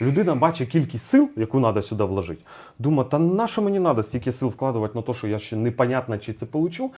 Людина бачить кількість сил, яку треба сюди вложити. Думає, та на що мені треба стільки сил вкладувати на те, що я ще непонятно, чи це получу.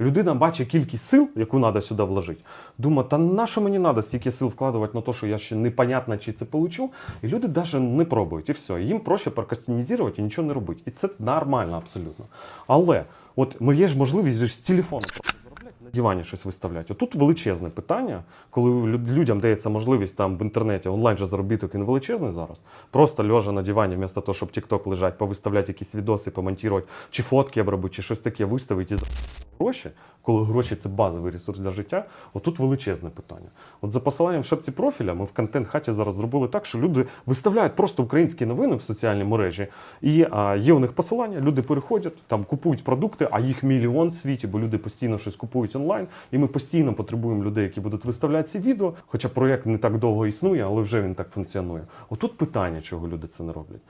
Людина бачить кількість сил, яку треба сюди вложити. Думає, та на що мені треба стільки сил вкладувати на те, що я ще непонятно, чи це получу. І люди навіть не пробують, і все. Їм проще прокастинізувати і нічого не робити. І це нормально абсолютно. Але от ми є ж можливість з телефону на дивані щось виставляти. Отут величезне питання, коли людям дається можливість там в інтернеті онлайн же заробіток він величезний зараз. Просто лежа на дивані, вместо того, щоб TikTok лежать, повиставляти якісь відоси, помонтувати, чи фотки обробити, чи щось таке виставити і гроші, коли гроші це базовий ресурс для життя, отут величезне питання. От за посиланням в шапці профіля ми в контент хаті зараз зробили так, що люди виставляють просто українські новини в соціальній мережі, і а, є у них посилання, люди переходять, там купують продукти, а їх мільйон в світі, бо люди постійно щось купують онлайн, і ми постійно потребуємо людей, які будуть виставляти ці відео. Хоча проєкт не так довго існує, але вже він так функціонує. Отут питання, чого люди це не роблять.